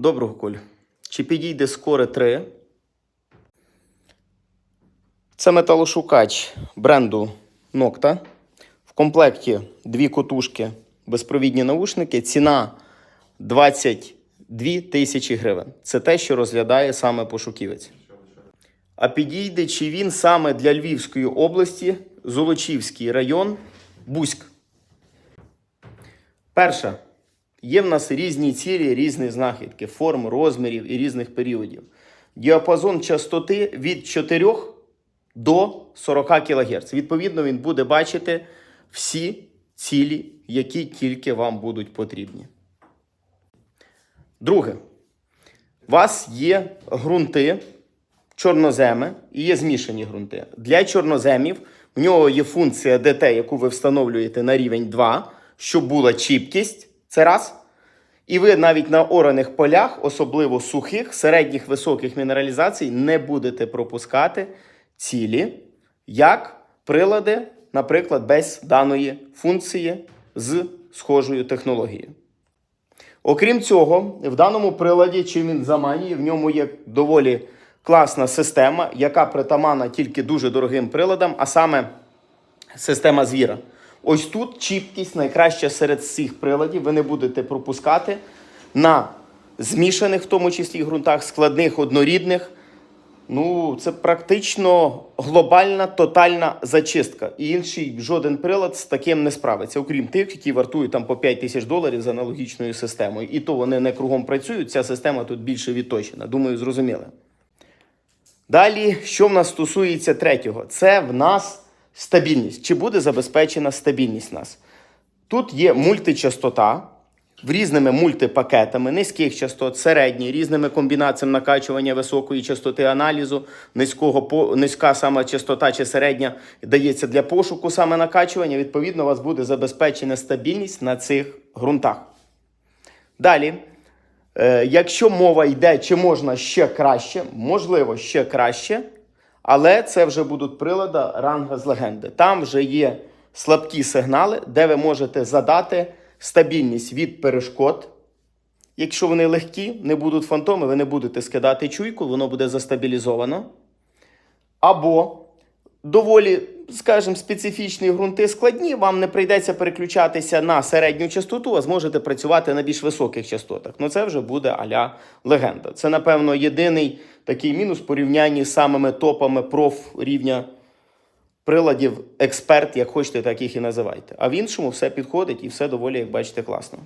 Доброго, Коль. Чи підійде скоре 3? Це металошукач бренду Nocta. В комплекті дві котушки, безпровідні наушники. Ціна 22 тисячі гривень. Це те, що розглядає саме пошуківець. А підійде чи він саме для Львівської області, Золочівський район, Бузьк. Перше. Є в нас різні цілі, різні знахідки, форм, розмірів і різних періодів. Діапазон частоти від 4 до 40 кГц. Відповідно, він буде бачити всі цілі, які тільки вам будуть потрібні. Друге. У вас є ґрунти, чорноземи і є змішані ґрунти. Для чорноземів в нього є функція ДТ, яку ви встановлюєте на рівень 2, щоб була чіпкість. Це раз. І ви навіть на ораних полях, особливо сухих, середніх високих мінералізацій, не будете пропускати цілі, як прилади, наприклад, без даної функції з схожою технологією. Окрім цього, в даному приладі, чим він заманює, в ньому є доволі класна система, яка притаманна тільки дуже дорогим приладам, а саме система звіра. Ось тут чіпкість найкраща серед всіх приладів. Ви не будете пропускати на змішаних, в тому числі ґрунтах, складних, однорідних. Ну, це практично глобальна тотальна зачистка. І інший жоден прилад з таким не справиться, окрім тих, які вартують там по 5 тисяч доларів з аналогічною системою. І то вони не кругом працюють. Ця система тут більше відточена. Думаю, зрозуміли. Далі, що в нас стосується третього, це в нас стабільність. Чи буде забезпечена стабільність нас? Тут є мультичастота в різними мультипакетами, низьких частот, середні, різними комбінаціями накачування високої частоти аналізу, низького низька саме частота чи середня дається для пошуку саме накачування. Відповідно, у вас буде забезпечена стабільність на цих ґрунтах. Далі, е, якщо мова йде, чи можна ще краще, можливо, ще краще, але це вже будуть прилади ранга з легенди. Там вже є слабкі сигнали, де ви можете задати стабільність від перешкод. Якщо вони легкі, не будуть фантоми, ви не будете скидати чуйку, воно буде застабілізовано. Або доволі, скажімо, специфічні ґрунти складні, вам не прийдеться переключатися на середню частоту, а зможете працювати на більш високих частотах. Ну це вже буде аля легенда. Це, напевно, єдиний такий мінус в порівнянні з самими топами проф рівня приладів експерт, як хочете, так їх і називайте. А в іншому все підходить і все доволі, як бачите, класно.